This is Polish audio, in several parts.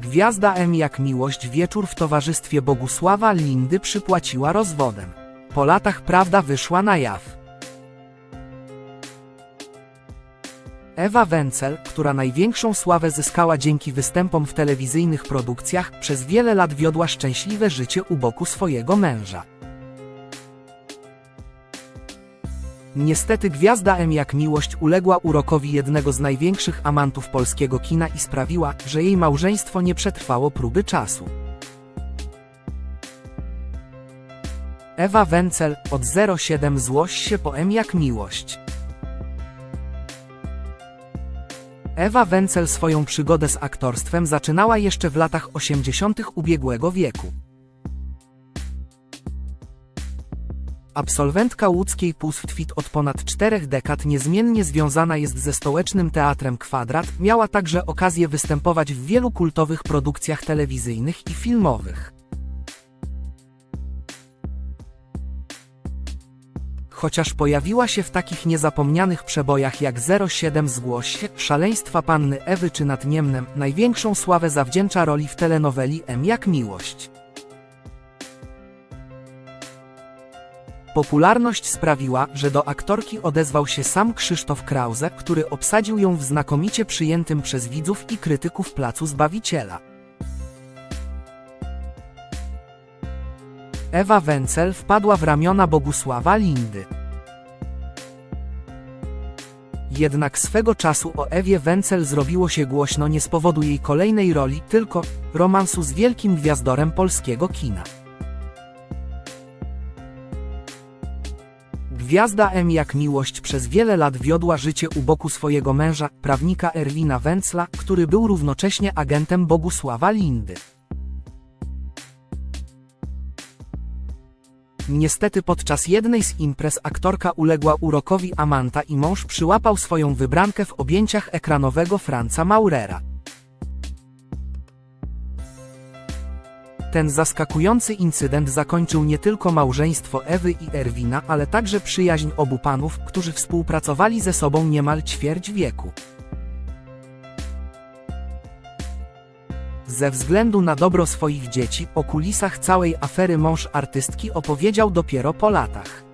Gwiazda M jak miłość wieczór w towarzystwie Bogusława Lindy przypłaciła rozwodem. Po latach prawda wyszła na jaw. Ewa Wencel, która największą sławę zyskała dzięki występom w telewizyjnych produkcjach, przez wiele lat wiodła szczęśliwe życie u boku swojego męża. Niestety gwiazda M jak miłość uległa urokowi jednego z największych amantów polskiego kina i sprawiła, że jej małżeństwo nie przetrwało próby czasu. Ewa Wencel od 07 złość się po M jak miłość. Ewa Wencel swoją przygodę z aktorstwem zaczynała jeszcze w latach 80. ubiegłego wieku. Absolwentka łódzkiej Pustwit od ponad czterech dekad niezmiennie związana jest ze stołecznym teatrem Kwadrat, miała także okazję występować w wielu kultowych produkcjach telewizyjnych i filmowych. Chociaż pojawiła się w takich niezapomnianych przebojach jak 07 Zgłoś się, Szaleństwa Panny Ewy czy Nad Niemnem, największą sławę zawdzięcza roli w telenoweli M jak Miłość. Popularność sprawiła, że do aktorki odezwał się sam Krzysztof Krause, który obsadził ją w znakomicie przyjętym przez widzów i krytyków placu Zbawiciela. Ewa Wencel wpadła w ramiona Bogusława Lindy. Jednak swego czasu o Ewie Wencel zrobiło się głośno nie z powodu jej kolejnej roli, tylko romansu z wielkim gwiazdorem polskiego kina. Gwiazda M jak miłość przez wiele lat wiodła życie u boku swojego męża, prawnika Erwina Wencla, który był równocześnie agentem Bogusława Lindy. Niestety podczas jednej z imprez aktorka uległa urokowi Amanta i mąż przyłapał swoją wybrankę w objęciach ekranowego Franca Maurera. Ten zaskakujący incydent zakończył nie tylko małżeństwo Ewy i Erwina, ale także przyjaźń obu panów, którzy współpracowali ze sobą niemal ćwierć wieku. Ze względu na dobro swoich dzieci, o kulisach całej afery mąż artystki opowiedział dopiero po latach.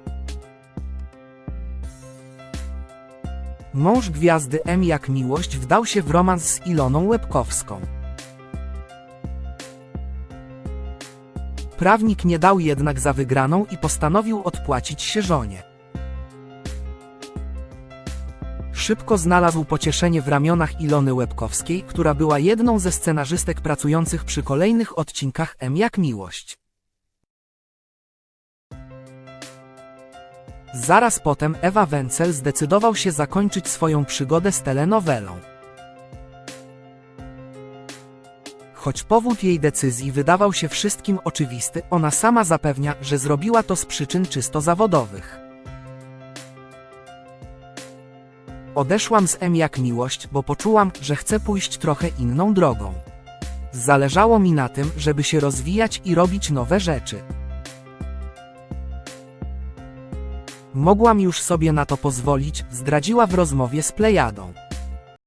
Mąż gwiazdy M jak miłość wdał się w romans z Iloną Łebkowską. Prawnik nie dał jednak za wygraną i postanowił odpłacić się żonie. Szybko znalazł pocieszenie w ramionach Ilony Łebkowskiej, która była jedną ze scenarzystek pracujących przy kolejnych odcinkach M jak miłość. Zaraz potem Ewa Wencel zdecydował się zakończyć swoją przygodę z telenowelą. Choć powód jej decyzji wydawał się wszystkim oczywisty, ona sama zapewnia, że zrobiła to z przyczyn czysto zawodowych. Odeszłam z M jak miłość, bo poczułam, że chcę pójść trochę inną drogą. Zależało mi na tym, żeby się rozwijać i robić nowe rzeczy. Mogłam już sobie na to pozwolić, zdradziła w rozmowie z Plejadą.